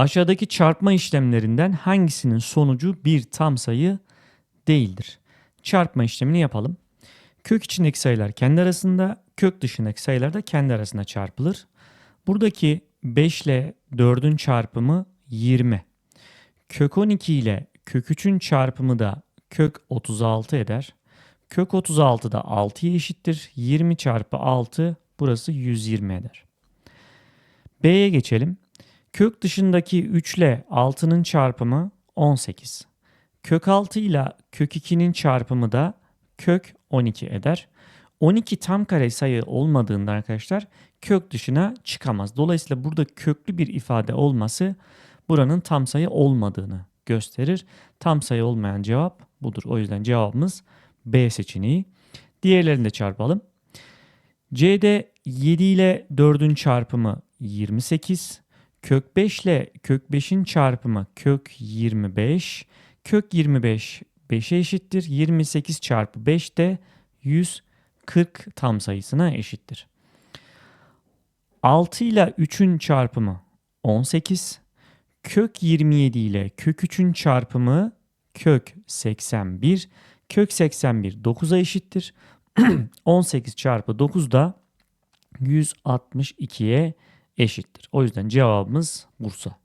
Aşağıdaki çarpma işlemlerinden hangisinin sonucu bir tam sayı değildir? Çarpma işlemini yapalım. Kök içindeki sayılar kendi arasında, kök dışındaki sayılar da kendi arasında çarpılır. Buradaki 5 ile 4'ün çarpımı 20. Kök 12 ile kök 3'ün çarpımı da kök 36 eder. Kök 36 da 6'ya eşittir. 20 çarpı 6 burası 120 eder. B'ye geçelim. Kök dışındaki 3 ile 6'nın çarpımı 18. Kök 6 ile kök 2'nin çarpımı da kök 12 eder. 12 tam kare sayı olmadığında arkadaşlar kök dışına çıkamaz. Dolayısıyla burada köklü bir ifade olması buranın tam sayı olmadığını gösterir. Tam sayı olmayan cevap budur. O yüzden cevabımız B seçeneği. Diğerlerini de çarpalım. C'de 7 ile 4'ün çarpımı 28. Kök 5 ile kök 5'in çarpımı kök 25. Kök 25 5'e eşittir. 28 çarpı 5 de 140 tam sayısına eşittir. 6 ile 3'ün çarpımı 18. Kök 27 ile kök 3'ün çarpımı kök 81. Kök 81 9'a eşittir. 18 çarpı 9 da 162'ye eşittir. O yüzden cevabımız Bursa.